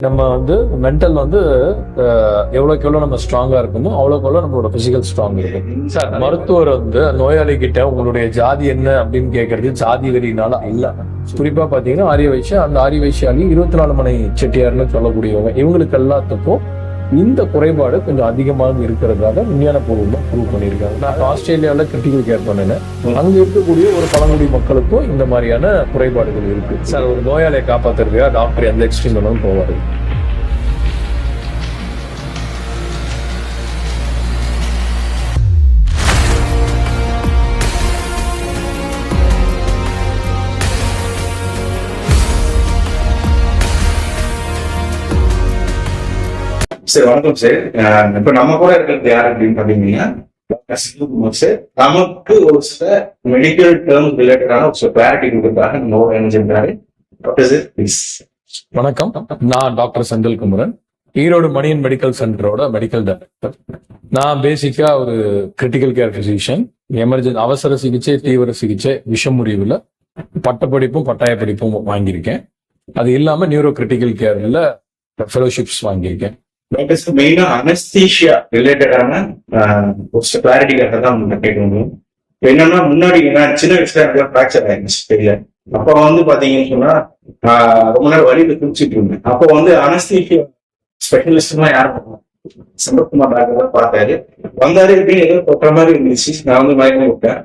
நம்ம வந்து மென்டல் வந்து அஹ், எவ்வளவுக்கு எவ்வளவு நம்ம ஸ்ட்ராங்கா இருக்குமோ அவ்வளவுக்கு எவ்வளவு நம்மளோட பிசிக்கல் ஸ்ட்ராங் இருக்கும் சார் மருத்துவர் வந்து நோயாளி கிட்ட உங்களுடைய ஜாதி என்ன அப்படின்னு கேட்கறது ஜாதி வெறியினால இல்ல. குறிப்பா பாத்தீங்கன்னா ஆரிய வைசியா அந்த ஆரிய வைசியாலையும் இருபத்தி நாலு மணி செட்டியார்னு சொல்லக்கூடியவங்க. இவங்களுக்கு எல்லாத்துக்கும் இந்த குறைபாடு கொஞ்சம் அதிகமாக இருக்கிறதாக விஞ்ஞான பூர்வமா ப்ரூவ் பண்ணியிருக்காங்க. நான் ஆஸ்திரேலியாவில் கிரிட்டிக்கல் கேர் பண்ணினேன் அங்க இருக்கக்கூடிய ஒரு பழங்குடி மக்களுக்கும் இந்த மாதிரியான குறைபாடுகள் இருக்கு. சார் ஒரு நோயாளியை காப்பாத்துறதுக்கா டாக்டர் எந்த எக்ஸ்ட்ரீம் வேணாலும் போவாரு. சார் வணக்கம் சார். இப்ப நம்ம கூட இருக்கிறது யார் அப்படின்னு பாத்தீங்கன்னா சிவகுமார் சார். நமக்கு ஒரு சில மெடிக்கல் டேர்ம் ரிலேட்டடான ஒரு சில கிளாரிட்டி கொடுக்கறதுக்காக நம்ம இணைஞ்சிருக்காரு. டாக்டர் சார் ப்ளீஸ் வணக்கம். நான் டாக்டர் செந்தில் குமரன். ஈரோடு மணியன் மெடிக்கல் சென்டரோட மெடிக்கல் டைரக்டர் நான் பேசிக்கா ஒரு கிரிட்டிக்கல் கேர் பிசிஷியன் எமர்ஜென்சி அவசர சிகிச்சை தீவிர சிகிச்சை விஷமுறிவுல பட்டப்படிப்பும் பட்டாய படிப்பும் வாங்கியிருக்கேன். அது இல்லாம நியூரோ கிரிட்டிக்கல் கேர்ல ஃபெலோஷிப்ஸ் வாங்கியிருக்கேன். டாக்டர் மெயினா அனஸ்தீஷியா ரிலேட்டடான ஒரு சில கிளாரிட்டிக்காக தான் உங்களை கேட்கணும் என்னன்னா முன்னாடி நான் சின்ன வயசுல எனக்கு ஃப்ராக்சர் ஆயிருந்துச்சு தெரியல. அப்ப வந்து பாத்தீங்கன்னு சொன்னா ரொம்ப நேரம் வலியில குடிச்சிட்டு இருந்தேன். அப்போ வந்து அனஸ்தீஷியா ஸ்பெஷலிஸ்ட்லாம் யாரும் சம்பத்குமார் டாக்டர் தான் பார்த்தாரு. வந்தாரு எப்படின்னு ஏதோ கொட்டுற மாதிரி இருந்துச்சு. நான் வந்து மயக்கம் விட்டேன்.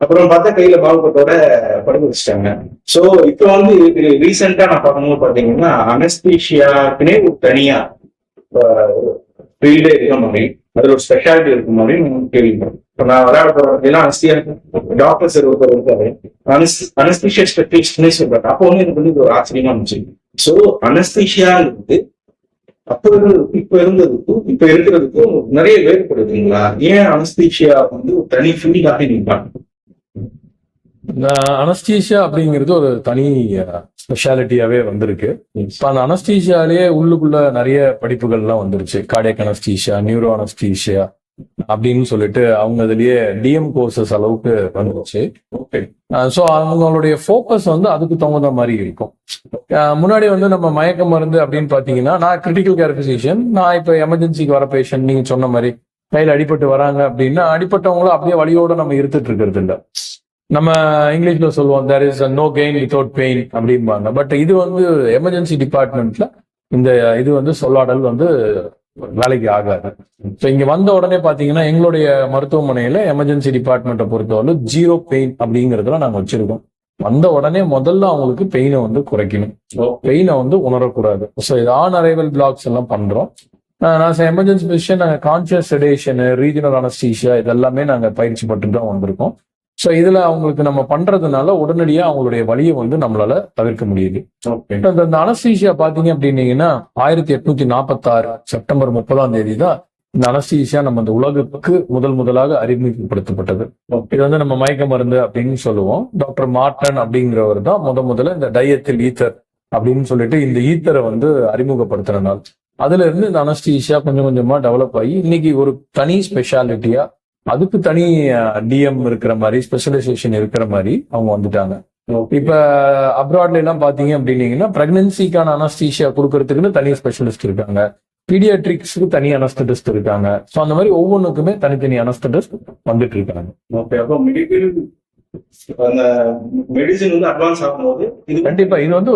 அப்புறம் பார்த்தா கையில பாவப்பட்டோட படுக்க வச்சுட்டாங்க. சோ இப்போ வந்து ரீசெண்டா நான் பார்க்கும்போது பாத்தீங்கன்னா அனஸ்தீஷியாக்குன்னே ஒரு தனியா ஃபீல்டே இருக்க மாதிரி அதுல ஒரு ஸ்பெஷாலிட்டி இருக்க மாதிரி நான் கேள்விப்பட்டேன் இப்போ நான் விளையாட ஏன்னா அனஸ்தியா டாக்டர் ஒருத்தர் இருக்காரு. அனஸ்தீஷியா ஸ்பெஷலிஸ்ட்னே சொல்றாரு. அப்போ வந்து எனக்கு வந்து இது ஒரு ஆச்சரியமா இருந்துச்சு. சோ அனஸ்தீஷியாங்கிறது அப்போ இருந்ததுக்கும் இப்ப இருந்ததுக்கும் இப்ப இருக்கிறதுக்கும் நிறைய வேறுபடுதுங்களா? ஏன் அனஸ்தீஷியா வந்து ஒரு தனி ஃபீல்டாக நிற்பாங்க? அனஸ்தீஷியா அப்படிங்கிறது ஒரு தனி ஸ்பெஷாலிட்டியாவே வந்திருக்கு. இப்ப அந்த அனஸ்தீஷியாலேயே உள்ளுக்குள்ள நிறைய படிப்புகள்லாம் வந்துருச்சு. கார்டியக் அனஸ்தீஷியா நியூரோ அனஸ்தீஷியா அப்படின்னு சொல்லிட்டு அவங்க அதுலயே டிஎம் கோர்சஸ் அளவுக்கு வந்துருச்சு. ஸோ அவங்களுடைய ஃபோக்கஸ் வந்து அதுக்கு தகுந்த மாதிரி இருக்கும். முன்னாடி வந்து நம்ம மயக்க மருந்து அப்படின்னு பார்த்தீங்கன்னா நான் கிரிட்டிக்கல் கேர் நான் இப்போ எமர்ஜென்சிக்கு வர பேஷண்ட் நீங்க சொன்ன மாதிரி கையில் அடிபட்டு வராங்க அப்படின்னா அடிப்பட்டவங்களும் அப்படியே வழியோட நம்ம இருந்துட்டு இருக்கிறது இல்லை. நம்ம இங்கிலீஷ்ல சொல்லுவோம் there is no gain without pain அப்படிம்பாங்க. பட் இது வந்து எமர்ஜென்சி டிபார்ட்மெண்ட்ல இந்த இது வந்து சொல்லாடல் வந்து வேலைக்கு ஆகாது. ஸோ இங்க வந்த உடனே பாத்தீங்கன்னா எங்களுடைய மருத்துவமனையில எமர்ஜென்சி டிபார்ட்மெண்ட்டை பொறுத்தவரை ஜீரோ பெயின் அப்படிங்கறதுல நாங்க வச்சிருக்கோம். வந்த உடனே முதல்ல அவங்களுக்கு பெயினை வந்து குறைக்கணும். பெயினை வந்து உணரக்கூடாது. ஸோ இது ஆன் அரைவல் பிளாக்ஸ் எல்லாம் பண்றோம். நான் எமர்ஜென்சி பொசிஷன் நாங்கள் கான்சியஸ் செடேஷனு ரீஜனல் அனஸ்டீஷியா இதெல்லாமே நாங்கள் பயிற்சி பட்டு தான் வந்திருக்கோம். ஸோ இதுல அவங்களுக்கு நம்ம பண்றதுனால உடனடியாக அவங்களுடைய வலியை வந்து நம்மளால தவிர்க்க முடியுது. இந்த அனஸ்தீசியா பாத்தீங்க அப்படின்னீங்கன்னா ஆயிரத்தி எட்நூத்தி நாற்பத்தாறு செப்டம்பர் முப்பதாம் தேதி தான் இந்த அனஸ்தீசியா நம்ம இந்த உலகுக்கு முதல் முதலாக அறிமுகப்படுத்தப்பட்டது. இது வந்து நம்ம மயக்க மருந்து அப்படின்னு சொல்லுவோம். டாக்டர் மார்டன் அப்படிங்கிறவர் தான் முத முதல்ல இந்த டயத்தில் ஈத்தர் அப்படின்னு சொல்லிட்டு இந்த ஈத்தரை வந்து அறிமுகப்படுத்துற நாள். அதுல இருந்து இந்த அனஸ்தீசியா கொஞ்சம் கொஞ்சமா டெவலப் ஆகி இன்னைக்கு ஒரு தனி ஸ்பெஷாலிட்டியா அதுக்கு தனி டிஎம் இருக்கிற மாதிரி ஸ்பெஷலைசேஷன் இருக்கிற மாதிரி அவங்க வந்துட்டாங்க. இப்ப அப்ராட்ல எல்லாம் பாத்தீங்க அப்படின்னீங்கன்னா பிரெக்னன்சிக்கான அனஸ்தீஷியா கொடுக்கறதுக்குன்னு தனி ஸ்பெஷலிஸ்ட் இருக்காங்க. பீடியாட்ரிக்ஸ்க்கு தனி அனஸ்தடிஸ்ட் இருக்காங்க. ஸோ அந்த மாதிரி ஒவ்வொன்றுக்குமே தனித்தனி அனஸ்தடிஸ்ட் வந்துட்டு இருக்காங்க. ஓகே அப்போ மெடிக்கல் அந்த மெடிசின் வந்து அட்வான்ஸ் ஆகும்போது இது கண்டிப்பா இது வந்து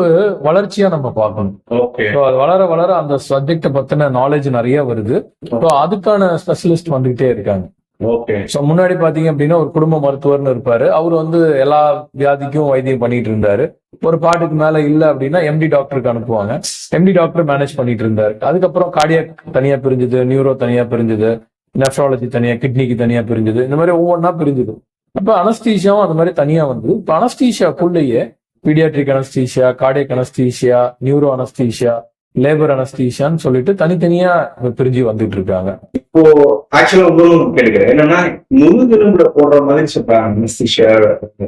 வளர்ச்சியா நம்ம பார்க்கணும். ஓகே வளர வளர அந்த சப்ஜெக்ட பத்தின நாலேஜ் நிறைய வருது. ஸோ அதுக்கான ஸ்பெஷலிஸ்ட் வந்துகிட்டே இருக்காங்க. ஸோ முன்னாடி பாத்தீங்க அப்படின்னா ஒரு குடும்ப மருத்துவர்னு இருப்பாரு. அவர் வந்து எல்லா வியாதிக்கும் வைத்தியம் பண்ணிட்டு இருந்தாரு. ஒரு பாட்டுக்கு மேல இல்ல அப்படின்னா எம்டி டாக்டருக்கு அனுப்புவாங்க. எம்டி டாக்டர் மேனேஜ் பண்ணிட்டு இருந்தாரு. அதுக்கப்புறம் கார்டியாக் தனியா பிரிஞ்சுது நியூரோ தனியா பிரிஞ்சுது நெஃப்ராலஜி தனியா கிட்னிக்கு தனியா பிரிஞ்சுது. இந்த மாதிரி ஒவ்வொன்றா பிரிஞ்சுது. அப்ப அனஸ்தீஷியாவும் அந்த மாதிரி தனியா வந்து இப்ப அனஸ்தீஷியாக்குள்ளேயே paediatric anaesthesia cardiac anaesthesia neuro anaesthesia labour அனஸ்தீஷியான்னு சொல்லிட்டு தனித்தனியா பிரிஞ்சு வந்துட்டு இருக்காங்க. இப்போ ஆக்சுவலா இன்னொன்னு கேட்கிறேன் என்னன்னா முதுகெலும்புல போடுற மாதிரி சொல்றாங்க அனஸ்தீஷியா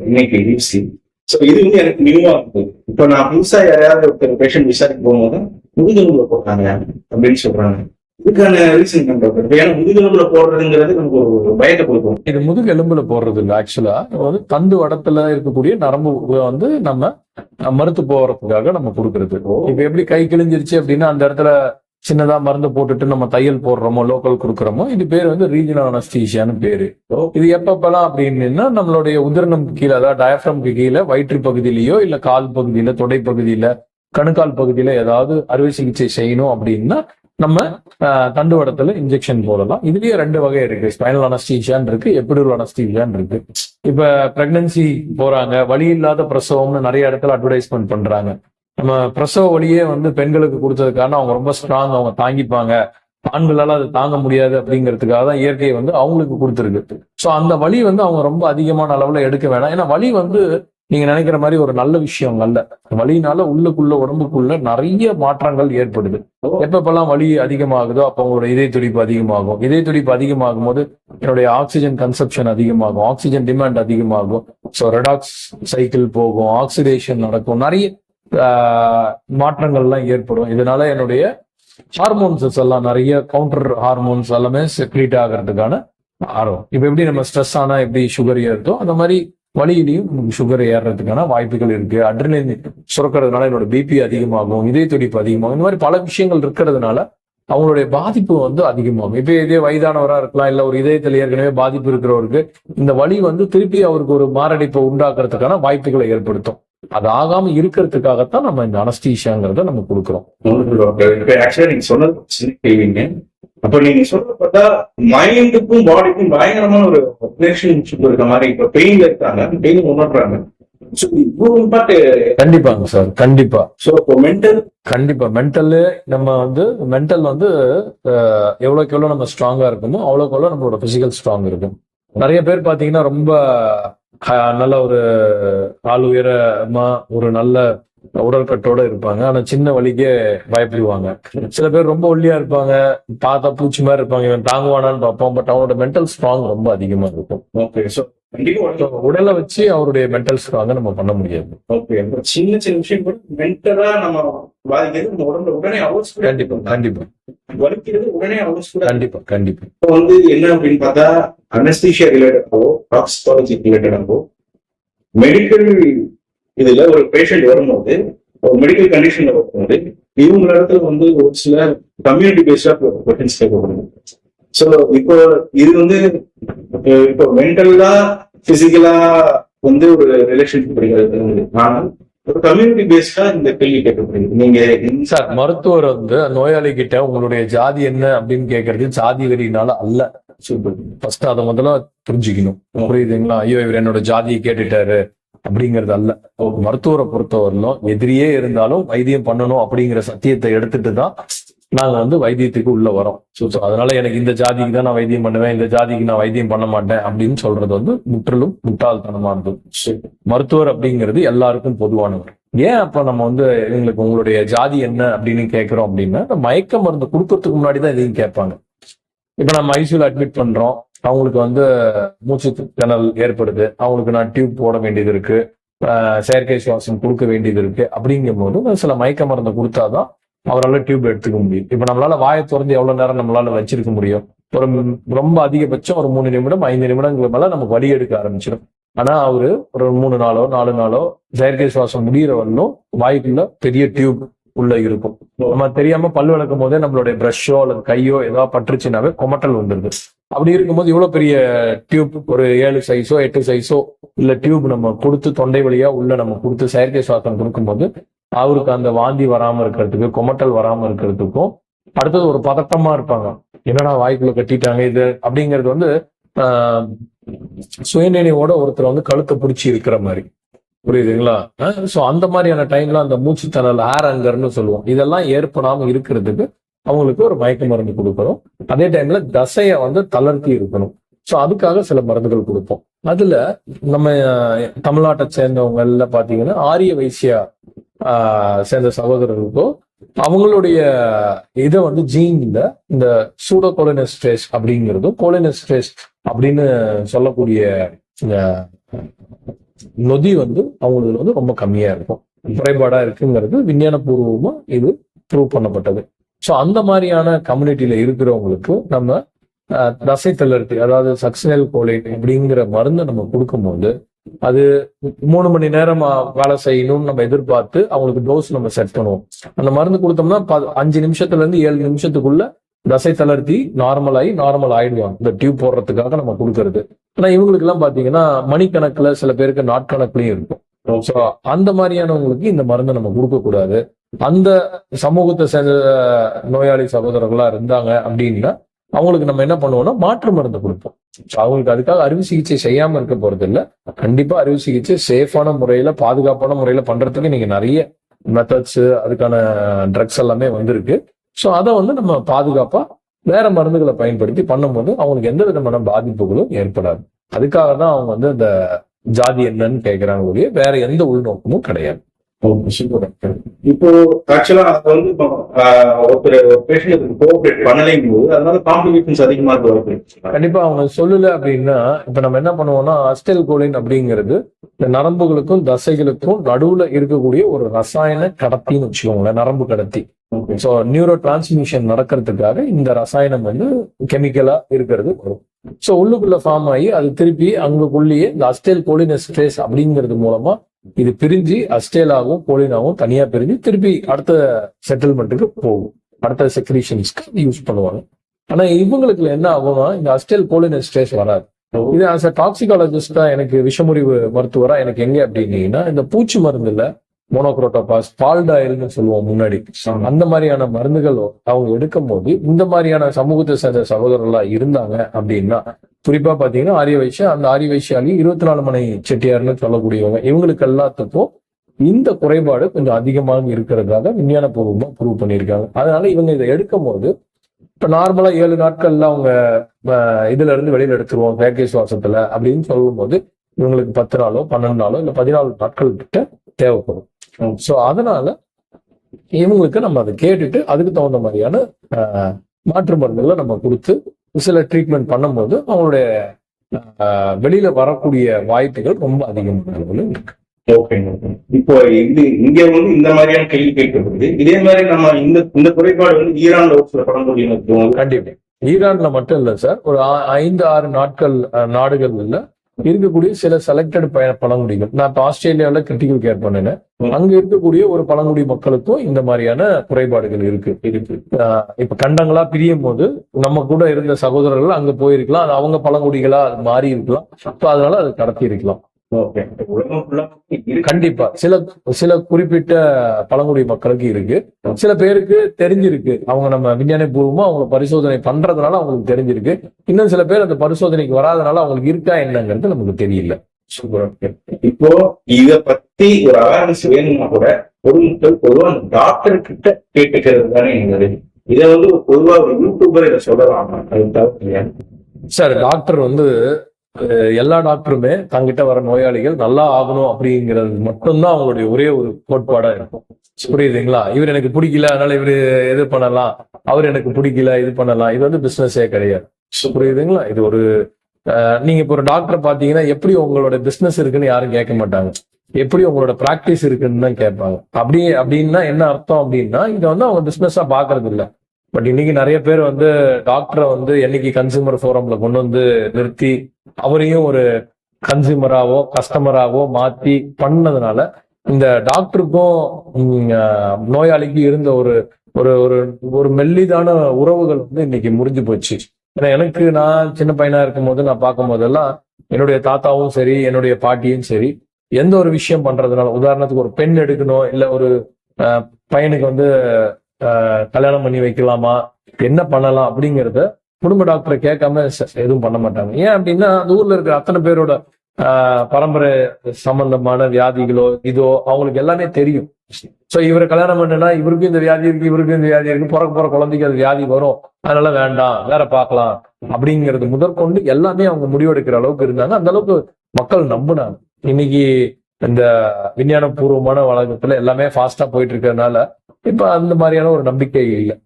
இன்னைக்கு யூசி ஸோ இது வந்து எனக்கு நியூவா இருக்குது. இப்போ நான் புதுசா யாரையாவது ஒருத்தர் பேஷண்ட் விசாரிக்க போகும்போது முதுகெலும்புல போட்டாங்க அப்படின்னு சொல்றாங்க. இதுக்கான ரீசன் டாக்டர் ஏன்னா முதுகெலும்புல போடுறதுங்கிறது நமக்கு ஒரு பயத்தை கொடுக்கும். இது முதுகு எலும்புல போடுறது இல்லை ஆக்சுவலா வந்து தண்டு வடத்துல இருக்கக்கூடிய நரம்பு வந்து நம்ம மறுத்து போறதுக்காக நம்ம கொடுக்கறது. இப்ப எப்படி கை கிழிஞ்சிருச்சு அப்படின்னா அந்த இடத்துல சின்னதா மருந்து போட்டுட்டு நம்ம தையல் போடுறோமோ லோக்கல் கொடுக்குறோமோ இது பேர் வந்து ரீஜனல் அனஸ்தீஷியான்னு பேரு. இது எப்பப்பெல்லாம் அப்படின்னா நம்மளுடைய உதிரணம் கீழே அதாவது டயஃப்ரம்க்கு கீழே வயிற்று பகுதியிலயோ இல்ல கால் பகுதியில தொடை பகுதியில கணுக்கால் பகுதியில ஏதாவது அறுவை சிகிச்சை செய்யணும் அப்படின்னா நம்ம தண்டுவடத்துல இன்ஜெக்ஷன் போடலாம். இதுலயே ரெண்டு வகை இருக்கு. ஸ்பைனல் அனஸ்டீஷியான் இருக்கு எப்பிடூர் அனஸ்டீஷியான் இருக்கு. இப்ப பிரெக்னன்சி போறாங்க வழி இல்லாத பிரசவம்னு நிறைய இடத்துல அட்வர்டைஸ்மெண்ட் பண்றாங்க. நம்ம பிரசவ வழியே வந்து பெண்களுக்கு கொடுத்ததுக்கான அவங்க ரொம்ப ஸ்ட்ராங் அவங்க தாங்கிப்பாங்க. ஆண்களால அது தாங்க முடியாது அப்படிங்கிறதுக்காக தான் இயற்கை வந்து அவங்களுக்கு கொடுத்துருக்கு. ஸோ அந்த வலி வந்து அவங்க ரொம்ப அதிகமான அளவுல எடுக்க வேணாம். ஏன்னா வலி வந்து நீங்க நினைக்கிற மாதிரி ஒரு நல்ல விஷயம் அல்ல. வலினால உள்ளுக்குள்ள உடம்புக்குள்ள நிறைய மாற்றங்கள் ஏற்படுது. எப்பப்பெல்லாம் வலி அதிகமாகுதோ அப்போ உங்களோட இதய துடிப்பு அதிகமாகும். இதய துடிப்பு அதிகமாகும் போது என்னுடைய ஆக்சிஜன் கன்சப்ஷன் அதிகமாகும். ஆக்சிஜன் டிமாண்ட் அதிகமாகும். ஸோ ரெடாக்ஸ் சைக்கிள் போகும். ஆக்சிடேஷன் நடக்கும். நிறைய மாற்றங்கள்லாம் ஏற்படும். இதனால என்னுடைய ஹார்மோன்ஸஸ் எல்லாம் நிறைய கவுண்டர் ஹார்மோன்ஸ் எல்லாமே செக்ரீட் ஆகிறதுக்கான ஆர்வம். இப்போ எப்படி நம்ம ஸ்ட்ரெஸ் ஆனா எப்படி சுகர் ஏறுதோ அந்த மாதிரி வழியிலையும் நமக்கு சுகர் ஏறுறதுக்கான வாய்ப்புகள் இருக்கு. அட்ரினலின் சுரக்கிறதுனால என்னோட பிபி அதிகமாகும் இதய துடிப்பு அதிகமாகும். இந்த மாதிரி பல விஷயங்கள் இருக்கிறதுனால அவங்களுடைய பாதிப்பு வந்து அதிகமாகும். இப்போ இதே வயதானவரா இருக்கலாம் இல்ல ஒரு இதயத்தில் ஏற்கனவே பாதிப்பு இருக்கிறவருக்கு இந்த வழி வந்து திருப்பி அவருக்கு ஒரு மாரடைப்பை உண்டாக்குறதுக்கான வாய்ப்புகளை ஏற்படுத்தும். அது ஆகாம இருக்கிறதுக்காகத்தான் நம்ம இந்த அனஸ்தீஷியாங்கிறத நம்ம கொடுக்குறோம். சொன்னது கேள்விங்க. அப்ப நீங்க சொல்றது பார்த்தா மைண்டுக்கும் பாடிக்கும் பயங்கரமான ஒரு ரிலேஷன்ஷிப் இருக்க மாதிரி இப்ப பெயின்ல இருக்காங்க பெயின் உணர்றாங்க கண்டிப்பாங்க சார் கண்டிப்பா. மென்டல் கண்டிப்பா. மென்டல் நம்ம வந்து மென்டல் வந்து அஹ், எவ்வளவுக்கு எவ்வளவு நம்ம ஸ்ட்ராங்கா இருக்குமோ அவ்வளவுக்கு எவ்வளவு நம்மளோட பிசிக்கல் ஸ்ட்ராங் இருக்கும். நிறைய பேர் பாத்தீங்கன்னா ரொம்ப நல்ல ஒரு ஆள் உயரமா ஒரு நல்ல உடற்கட்டோட இருப்பாங்க. ஆனா சின்ன வலிக்கே பயப்படுவாங்க. சில பேர் ரொம்ப ஒல்லியா இருப்பாங்க. பார்த்தா பூச்சி மாதிரி இருப்பாங்க. இவன் தாங்குவானான்னு பார்ப்போம். பட் அவனோட மென்டல் ஸ்ட்ராங் ரொம்ப அதிகமா இருக்கும். ஓகே ஸோ உடலை வச்சு அவருடைய மென்டல் ஸ்ட்ராங்கை நம்ம பண்ண முடியாது. ஓகே சின்ன சின்ன விஷயம் கூட மென்டலா நம்ம பாதிக்கிறது நம்ம உடம்புல உடனே அவர்ஸ் கண்டிப்பா கண்டிப்பா. வலிக்கிறது உடனே அவர்ஸ் கூட கண்டிப்பா கண்டிப்பா. இப்போ வந்து என்ன அப்படின்னு பார்த்தா அனஸ்தீஷியா ரிலேட்டடாவோ டாக்ஸிகாலஜி ரிலேட்டடாவோ மெடிக்கல் இதுல ஒரு பேஷண்ட் வரும்போது ஒரு மெடிக்கல் கண்டிஷன்ல வரும்போது இவங்க இடத்துல வந்து ஒரு சில கம்யூனிட்டி பேஸ்டா கொஸ்டின்ஸ் கேட்கப்படுது. ஸோ இப்போ இது வந்து இப்போ மென்டலா பிசிக்கலா வந்து ஒரு ரிலேஷன்ஷிப் கிடையாது ஆனால் ஒரு கம்யூனிட்டி பேஸ்டா இந்த கேள்வி கேட்கப்படுது. நீங்க சார் மருத்துவர் வந்து நோயாளி கிட்ட உங்களுடைய ஜாதி என்ன அப்படின்னு கேட்கறது ஜாதி வெறியினால அல்ல ஃபர்ஸ்ட் அதை முதல்ல புரிஞ்சுக்கணும். புரியுதுங்களா? ஐயோ இவர் என்னோட ஜாதியை கேட்டுட்டாரு. அப்படிங்கிறது அல்ல மருத்துவரை பொறுத்தவரையிலும் எதிரியே இருந்தாலும் வைத்தியம் பண்ணணும் அப்படிங்கிற சத்தியத்தை எடுத்துட்டு தான் நாங்க வந்து வைத்தியத்துக்கு உள்ள வரோம். ஸோ அதனால எனக்கு இந்த ஜாதிக்கு தான் நான் வைத்தியம் பண்ணுவேன் இந்த ஜாதிக்கு நான் வைத்தியம் பண்ண மாட்டேன் அப்படின்னு சொல்றது வந்து முற்றிலும் முட்டாள்தனமானது மருத்துவர் அப்படிங்கிறது எல்லாருக்கும் பொதுவானவர். ஏன் அப்ப நம்ம வந்து எங்களுக்கு உங்களுடைய ஜாதி என்ன அப்படின்னு கேட்கிறோம் அப்படின்னா மயக்க மருந்து கொடுக்கறதுக்கு முன்னாடி தான் இதையும் கேட்பாங்க. இப்ப நம்ம ஐசியூல அட்மிட் பண்றோம். அவங்களுக்கு வந்து மூச்சு திணறல் ஏற்படுது. அவங்களுக்கு நான் டியூப் போட வேண்டியது இருக்கு. செயற்கை சுவாசம் கொடுக்க வேண்டியது இருக்கு. அப்படிங்கும் போது சில மயக்க மருந்து கொடுத்தாதான் அவரால் டியூப் எடுத்துக்க முடியும். இப்ப நம்மளால வாயை திறந்து எவ்வளவு நேரம் நம்மளால வச்சிருக்க முடியும்? ஒரு ரொம்ப அதிகபட்சம் ஒரு மூணு நிமிடம் ஐந்து நிமிடங்களுக்கு மேல நமக்கு வலி எடுக்க ஆரம்பிச்சிடும். ஆனா அவரு ஒரு மூணு நாளோ நாலு நாளோ செயற்கை சுவாசம் முடிகிற வரலும் வாய்க்குள்ள பெரிய டியூப் உள்ள இருக்கும். நம்ம தெரியாம பல் விளக்கும் போதே நம்மளுடைய பிரஷோ அல்லது கையோ ஏதாவது பட்டுருச்சுனாவே கொமட்டல் வந்துருது. அப்படி இருக்கும்போது இவ்வளவு பெரிய டியூப் ஒரு ஏழு சைஸோ எட்டு சைஸோ இல்ல டியூப் நம்ம கொடுத்து தொண்டை வழியா உள்ள நம்ம கொடுத்து செயற்கை சுவாசம் கொடுக்கும்போது அவருக்கு அந்த வாந்தி வராம இருக்கிறதுக்கு கொமட்டல் வராம இருக்கிறதுக்கும் அடுத்தது ஒரு பதட்டமா இருப்பாங்க. என்னடா வாய்க்குள்ள கட்டிட்டாங்க இது? அப்படிங்கிறது வந்து சுயநினைவோட ஒருத்தர் வந்து கழுத்தை பிடிச்சி இருக்கிற மாதிரி. புரியுதுங்களா? சோ அந்த மாதிரியான டைம்ல அந்த மூச்சு தணல் ஏர் அங்கர்னு சொல்லுவோம். இதெல்லாம் ஏற்படாம இருக்கிறதுக்கு அவங்களுக்கு ஒரு மயக்க மருந்து கொடுக்கணும் அதே டைம்ல தசையை வந்து தளர்த்தி இருக்கணும். சோ அதுக்காக சில மருந்துகள் கொடுப்போம். அதுல நம்ம தமிழ்நாட்டை சேர்ந்தவங்க எல்லாம் பாத்தீங்கன்னா ஆரிய வைசியா ஆஹ், சேர்ந்த சகோதரர்களுக்கோ அவங்களுடைய இதை வந்து ஜீன்ல இந்த சூடோ கோலினஸ்ட்ரேஸ் அப்படிங்கிறதும் கோலினஸ்ட்ரேஸ் அப்படின்னு சொல்லக்கூடிய நொதி வந்து அவங்களுக்கு வந்து ரொம்ப கம்மியா இருக்கும். குறைபாடா இருக்குங்கிறது விஞ்ஞானபூர்வமா இது ப்ரூவ் பண்ணப்பட்டது. ஸோ அந்த மாதிரியான கம்யூனிட்டியில இருக்கிறவங்களுக்கு நம்ம அஹ், தசை தளர்த்தி அதாவது சக்சினல் கோலின் அப்படிங்கிற மருந்தை நம்ம கொடுக்கும்போது அது மூணு மணி நேரம் வேலை செய்யணும்னு நம்ம எதிர்பார்த்து அவங்களுக்கு டோஸ் நம்ம செட் பண்ணுவோம். அந்த மருந்து கொடுத்தோம்னா அஞ்சு நிமிஷத்துல இருந்து ஏழு நிமிஷத்துக்குள்ள தசை தளர்த்தி நார்மல் ஆகி நார்மல் ஆயிடுவாங்க. இந்த டியூப் போடுறதுக்காக நம்ம கொடுக்கறது. ஆனா இவங்களுக்கு எல்லாம் பாத்தீங்கன்னா மணிக்கணக்குல சில பேருக்கு நாட்கணக்குலயும் இருக்கும். ஸோ அந்த மாதிரியானவங்களுக்கு இந்த மருந்தை நம்ம கொடுக்கக்கூடாது. அந்த சமூகத்தை சேர்ந்த நோயாளி சகோதரர்களா இருந்தாங்க அப்படின்னா அவங்களுக்கு நம்ம என்ன பண்ணுவோம்னா மாற்று மருந்து கொடுப்போம். So அவங்களுக்கு அதுக்காக அறுவை சிகிச்சை செய்யாம இருக்க போறது இல்லை கண்டிப்பா அறுவை சிகிச்சை சேஃபான முறையில பாதுகாப்பான முறையில பண்றதுக்கு நீங்க நிறைய மெத்தட்ஸ் அதுக்கான ட்ரக்ஸ் எல்லாமே வந்திருக்கு. ஸோ அதை வந்து நம்ம பாதுகாப்பா வேற மருந்துகளை பயன்படுத்தி பண்ணும்போது அவங்களுக்கு எந்த விதமான பாதிப்புகளும் ஏற்படாது. அதுக்காக தான் அவங்க வந்து இந்த ஜாதி என்னன்னு கேட்கறாங்க ஒழிய வேற எந்த உள்நோக்கமும் கிடையாது. இப்போ ஆக்சுவலா அது வந்து ஒருத்தர் ஒரு பேஷண்ட் கோஆபரேட் பண்ணலைங்கும் போது அதனால காம்ப்ளிகேஷன்ஸ் அதிகமா இருக்க கண்டிப்பா அவங்க சொல்லல அப்படின்னா இப்ப நம்ம என்ன பண்ணுவோம்னா அஸ்டெல் கோலின் அப்படிங்கிறது இந்த நரம்புகளுக்கும் தசைகளுக்கும் நடுவுல இருக்கக்கூடிய ஒரு ரசாயன கடத்தின்னு வச்சுக்கோங்களேன் நரம்பு கடத்தி. ஸோ நியூரோ டிரான்ஸ்மிஷன் நடக்கிறதுக்காக இந்த ரசாயனம் வந்து கெமிக்கலா இருக்கிறது. வரும் ஸோ உள்ளுக்குள்ள ஃபார்ம் ஆகி அது திருப்பி அங்குக்குள்ளேயே இந்த அஸ்டேல் கோலினஸ்ட்ரேஸ் அப்படிங்கிறது மூலமா இது பிரிஞ்சு அஸ்டேலாகவும் கோலினாவும் தனியா பிரிஞ்சு திருப்பி அடுத்த செட்டில்மெண்ட்டுக்கு போகும். அடுத்த செக்ரீஷன்ஸ்க்கு யூஸ் பண்ணுவாங்க. ஆனா இவங்களுக்கு என்ன ஆகும்னா இந்த அஸ்டேல் கோலினஸ்ட்ரேஸ் வராது. இது ஆஸ் அ டாக்சிகாலஜிஸ்டா எனக்கு விஷமுறிவு மருத்துவரா எனக்கு எங்க அப்படின்னீங்கன்னா இந்த பூச்சி மருந்துல மோனோக்ரோட்டோபாஸ் பால்டாயில்னு சொல்லுவோம் முன்னாடி. அந்த மாதிரியான மருந்துகள் அவங்க எடுக்கும் போது இந்த மாதிரியான சமூகத்தை சேர்ந்த சகோதரர்களா இருந்தாங்க அப்படின்னா குறிப்பா பாத்தீங்கன்னா ஆரிய வைஷ்யா அந்த ஆரிய வைஷ்யாலி இருபத்தி நாலு மணி செட்டியார்னு சொல்லக்கூடியவங்க இவங்களுக்கு எல்லாத்துக்கும் இந்த குறைபாடு கொஞ்சம் அதிகமாக இருக்கிறதாக விஞ்ஞான பூர்வமா ப்ரூவ் பண்ணியிருக்காங்க. அதனால இவங்க இதை எடுக்கும் போது இப்ப நார்மலா ஏழு நாட்கள்ல அவங்க இதுல இருந்து வெளியில எடுத்துருவோம் செயற்கை சுவாசத்துல அப்படின்னு சொல்லும்போது இவங்களுக்கு பத்து நாளோ பன்னெண்டு நாளோ இல்ல பதினாலு நாட்கள் கிட்ட தேவைப்படும். ஸோ அதனால இவங்களுக்கு நம்ம அதை கேட்டுட்டு அதுக்கு தகுந்த மாதிரியான மாற்று மருந்துகளை நம்ம கொடுத்து சில ட்ரீட்மெண்ட் பண்ணும்போது அவங்களுடைய வெளியில வரக்கூடிய வாய்ப்புகள் ரொம்ப அதிகமான இருக்கு. ஓகே இப்போ இது இங்க வந்து இந்த மாதிரியான கேள்வி கேட்கப்படுது. இதே மாதிரி நம்ம இந்த இந்த குறைபாடு வந்து ஈரான்ல ஒரு சில பழங்குடியினர் இருக்கும் கண்டிப்பா. ஈரான்ல மட்டும் இல்ல சார் ஒரு ஐந்து ஆறு நாட்கள் நாடுகள்ல இருக்கக்கூடிய சில செலக்டட் பழங்குடிகள். நான் இப்போ ஆஸ்திரேலியாவில் கிரிட்டிக்கல் கேர் பண்ணினேன் அங்க இருக்கக்கூடிய ஒரு பழங்குடி மக்களுக்கும் இந்த மாதிரியான குறைபாடுகள் இருக்கு. இருக்கு. இப்ப கண்டங்களா பிரியும் போது நம்ம கூட இருந்த சகோதரர்கள் அங்க போயிருக்கலாம். அது அவங்க பழங்குடிகளா அது மாறி இருக்கலாம். So அதனால அது கடத்தி இருக்கலாம். கண்டிப்பா. சில சில குறிப்பிட்ட பழங்குடி மக்களுக்கு இருக்கு. சில பேருக்கு தெரிஞ்சிருக்கு. அவங்க நம்ம விஞ்ஞான பூர்வமா அவங்க பரிசோதனை பண்றதுனால அவங்களுக்கு தெரிஞ்சிருக்கு. இன்னும் சில பேர் அந்த பரிசோதனைக்கு வராதனால அவங்களுக்கு இருக்கா என்னங்கிறது நமக்கு தெரியல. இப்போ இத பத்தி ஒரு அவேர்னஸ் வேணும்னா கூட பொதுமக்கள் பொதுவா டாக்டர் கிட்ட கேட்டுக்கிறது தானே எங்களுக்கு இதை வந்து பொதுவா ஒரு யூடியூபர் இதை சொல்லலாம்? அது தவிர்த்து சார் டாக்டர் வந்து எல்லா டாக்டருமே தங்கிட்ட வர நோயாளிகள் நல்லா ஆகணும் அப்படிங்கிறது மட்டும்தான் அவங்களுடைய ஒரே ஒரு கோட்பாடா இருக்கும். புரியுதுங்களா? இவர் எனக்கு பிடிக்கல அதனால இவரு இது பண்ணலாம். அவர் எனக்கு பிடிக்கல இது பண்ணலாம். இது வந்து பிசினஸே கிடையாது. புரியுதுங்களா? இது ஒரு நீங்க இப்போ ஒரு டாக்டர் பாத்தீங்கன்னா எப்படி உங்களோட பிசினஸ் இருக்குன்னு யாரும் கேட்க மாட்டாங்க. எப்படி உங்களோட பிராக்டிஸ் இருக்குன்னு தான் கேட்பாங்க. அப்படி அப்படின்னா என்ன அர்த்தம் அப்படின்னா இதை வந்து அவங்க பிசினஸா பாக்குறது இல்ல பட் இன்னைக்கு நிறைய பேர் வந்து டாக்டரை வந்து என்னைக்கு கன்சூமர் ஃபோரம்ல கொண்டு வந்து நிறுத்தி அவரையும் ஒரு கன்சியூமராவோ கஸ்டமராவோ மாத்தி பண்ணதுனால இந்த டாக்டருக்கும் நோயாளிக்கும் இருந்த ஒரு ஒரு ஒரு ஒரு மெல்லிதான உறவுகள் வந்து இன்னைக்கு முறிஞ்சு போச்சு. ஏன்னா எனக்கு நான் சின்ன பையனா இருக்கும் போது நான் பார்க்கும் போதெல்லாம் என்னுடைய தாத்தாவும் சரி என்னுடைய பாட்டியும் சரி எந்த ஒரு விஷயம் பண்றதுனால உதாரணத்துக்கு ஒரு பெண் எடுக்கணும் இல்ல ஒரு அஹ், பையனுக்கு வந்து கல்யாணம் பண்ணி வைக்கலாமா? என்ன பண்ணலாம் அப்படிங்கிறத குடும்ப டாக்டரை கேட்காம எதுவும் பண்ண மாட்டாங்க. ஏன் அப்படின்னா அந்த ஊர்ல இருக்கிற அத்தனை பேரோட ஆஹ், பரம்பரை சம்பந்தமான வியாதிகளோ இதோ அவங்களுக்கு எல்லாமே தெரியும். சோ இவரை கல்யாணம் பண்ணனா இவருக்கும் இந்த வியாதி இருக்கு இவருக்கும் இந்த வியாதி இருக்கு பிறக்க போற குழந்தைக்கு அது வியாதி வரும். அதனால வேண்டாம் வேற பார்க்கலாம் அப்படிங்கிறது முதற்கொண்டு எல்லாமே அவங்க முடிவெடுக்கிற அளவுக்கு இருந்தாங்க. அந்த அளவுக்கு மக்கள் நம்புனாங்க. இன்னைக்கு இந்த விஞ்ஞான பூர்வமான வழக்கத்துல எல்லாமே ஃபாஸ்டா போயிட்டு இருக்கிறதுனால இப்ப அந்த மாதிரியான ஒரு நம்பிக்கை இல்லை.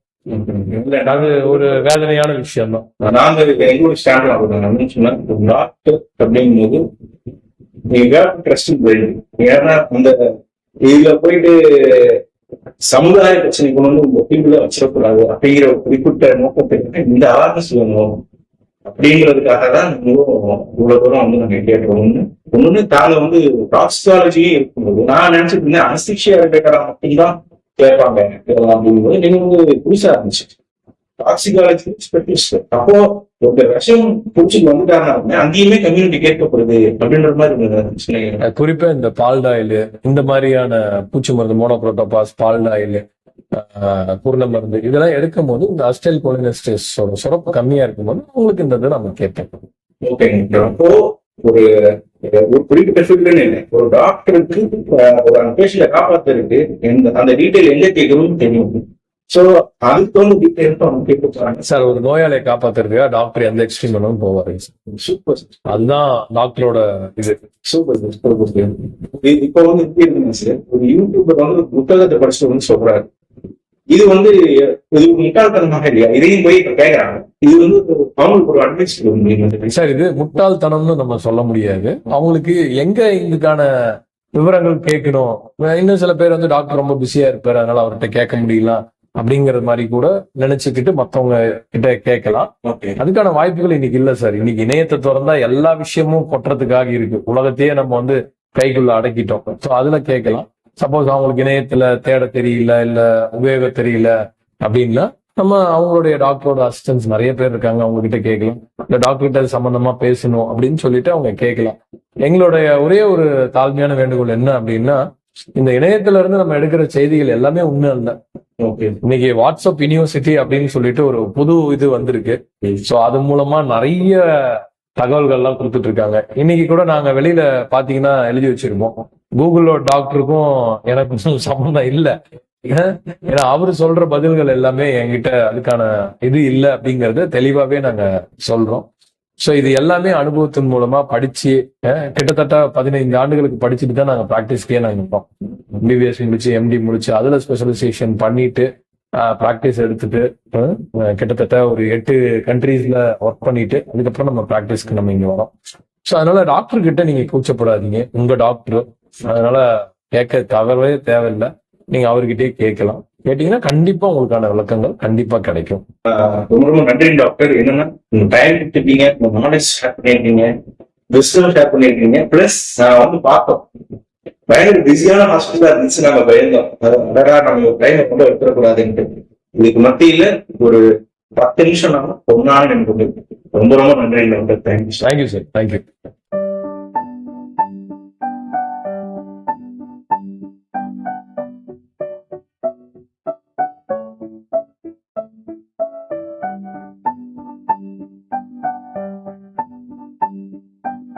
அது ஒரு வேதனையான விஷயம் தான் நாங்க எங்களோட ஸ்டாண்ட் ஆகுது சொன்னா டாக்டர் அப்படிங்கும்போது நீங்க ட்ரஸ்ட் ஏன்னா அந்த இதுல போயிட்டு சமுதாய பிரச்சனைக்கு வந்து உங்க வச்சிடக்கூடாது அப்படிங்கிற ஒரு குறிப்பிட்ட நோக்கத்திற்கு இந்த அவேர்னஸ் வேணும் அப்படிங்கிறதுக்காக தான் நம்மளும் இவ்வளவு தூரம் வந்து நாங்க கேட்கிறோம் ஒண்ணு ஒண்ணு தாங்க வந்து டாக்ஸாலஜியே இருக்கும்போது நான் நினைச்சிட்டு இருந்தேன் அனஸ்திஷியா ரிலேட்டடா மட்டும்தான் கேட்பாங்க. அப்படிங்கும்போது வந்து புதுசா இருந்துச்சு. டாக்ஸிகாலஜி ஸ்பெஷலிஸ்ட் அப்போ ஒரு விஷம் பிடிச்சிட்டு வந்துட்டாங்க அங்கேயுமே கம்யூனிட்டி கேட்கப்படுது அப்படின்ற மாதிரி குறிப்பா இந்த பால்டாயில் இந்த மாதிரியான பூச்சி மருந்து மோனோக்ரோட்டோபாஸ் பால்டாயில் குருண மருந்து இதெல்லாம் எடுக்கும் போது இந்த அஸ்டைல் கோலினஸ்டேஸோட சுரப்பு கம்மியா இருக்கும்போது உங்களுக்கு இந்த இது நம்ம கேட்போம். ஓகேங்க. அப்போ ஒரு ஒரு குறிப்பிட்ட ஃபீல்டுன்னு இல்லை ஒரு டாக்டருக்கு ஒரு அந்த பேஷண்ட காப்பாத்துறதுக்கு அந்த டீட்டெயில் எங்க கேட்கணும்னு தெரியும். சோ அதுக்கு வந்து டீட்டெயில் அவங்க கேட்க போறாங்க. சார் ஒரு நோயாளியை காப்பாத்துறதுக்காக டாக்டர் எந்த எக்ஸ்ட்ரீம் வேணாலும் போவாரு. சூப்பர் அதுதான் டாக்டரோட இது. சூப்பர் சூப்பர் இப்போ வந்து எப்படி இருக்குங்க சார் ஒரு யூடியூபர் வந்து புத்தகத்தை படிச்சுட்டு வந்து சொல்றாரு. இது வந்து இது முட்டாள்தனமாக இல்லையா? இதையும் போய் இப்ப கேக்குறாங்க. இது வந்து அவங்களுக்கு ஒரு அட்வைஸ் சார் இது முட்டாள்தனம்னு நம்ம சொல்ல முடியாது. அவங்களுக்கு எங்க இதுக்கான விவரங்கள் கேட்கணும்? இன்னும் சில பேர் வந்து டாக்டர் ரொம்ப பிஸியா இருப்பாரு அதனால அவர்கிட்ட கேட்க முடியல அப்படிங்கிற மாதிரி கூட நினைச்சுக்கிட்டு மத்தவங்க கிட்ட கேட்கலாம். ஓகே. அதுக்கான வாய்ப்புகள் இன்னைக்கு இல்ல சார். இன்னைக்கு இணையத்தை திறந்தா எல்லா விஷயமும் கொட்டுறதுக்காக இருக்கு. உலகத்தையே நம்ம வந்து கைக்குள்ள அடக்கிட்டோம். ஸோ அதுல கேட்கலாம். சப்போஸ் அவங்களுக்கு இணையத்துல தேட தெரியல இல்ல உபயோக தெரியல அப்படின்னா நம்ம அவங்களுடைய டாக்டரோட அசிஸ்டன்ஸ் நிறைய பேர் இருக்காங்க அவங்க கிட்ட கேட்கலாம். இல்ல டாக்டர் கிட்ட அது சம்பந்தமா பேசணும் அப்படின்னு சொல்லிட்டு அவங்க கேட்கலாம். எங்களுடைய ஒரே ஒரு தாழ்மையான வேண்டுகோள் என்ன அப்படின்னா இந்த இணையத்துல இருந்து நம்ம எடுக்கிற செய்திகள் எல்லாமே உண்மை ஓகே இன்னைக்கு வாட்ஸ்அப் யூனிவர்சிட்டி அப்படின்னு சொல்லிட்டு ஒரு புது இது வந்திருக்கு. சோ அது மூலமா நிறைய தகவல்கள்லாம் கொடுத்துட்டு இருக்காங்க இன்னைக்கு கூட நாங்க வெளியில பாத்தீங்கன்னா எழுதி வச்சிருப்போம். கூகுளோட டாக்டருக்கும் எனக்கும் சம்மந்தம் இல்லை. ஏன்? ஏன்னா அவரு சொல்ற பதில்கள் எல்லாமே என்கிட்ட அதுக்கான இது இல்ல அப்படிங்கறத தெளிவாவே நாங்க சொல்றோம். ஸோ இது எல்லாமே அனுபவத்தின் மூலமா படிச்சு கிட்டத்தட்ட பதினைந்து ஆண்டுகளுக்கு படிச்சுட்டு தான் நாங்கள் ப்ராக்டிஸ்க்கே நாங்கள் இருப்போம் எம்பிபிஎஸ் முடிச்சு எம்டி முடிச்சு அதுல ஸ்பெஷலைசேஷன் பண்ணிட்டு ப்ராக்டிஸ் எடுத்துட்டு கிட்டத்தட்ட ஒரு எட்டு கண்ட்ரீஸ்ல ஒர்க் பண்ணிட்டு அதுக்கப்புறம் நம்ம ப்ராக்டிஸ்க்கு நம்ம இங்க வரோம். ஸோ அதனால டாக்டர் கிட்ட நீங்க கூச்சப்படாதீங்க. உங்க டாக்டர் அதனால கேட்க தவறவே தேவையில்லை. நீங்க அவர்கிட்டயே கேட்கலாம். கேட்டீங்கன்னா கண்டிப்பா உங்களுக்கான விளக்கங்கள் கண்டிப்பா கிடைக்கும். ரொம்ப ரொம்ப நன்றி டாக்டர் என்னன்னா உங்க டைம் கொடுத்துருக்கீங்க உங்க நாலேஜ் ஷேர் பண்ணிருக்கீங்க ஷேர் பண்ணிருக்கீங்க பிளஸ் நான் வந்து பார்த்தோம் பயணம் பிஸியான ஹாஸ்பிட்டலா இருந்துச்சு. நாங்க பயந்தோம். அடடா நம்ம டைமை கொண்டு எடுத்துடக்கூடாதுன்ட்டு இதுக்கு மத்தியில ஒரு பத்து நிமிஷம் நம்ம பொண்ணான எனக்கு ரொம்ப ரொம்ப நன்றி doctor thank you thank you sir thank you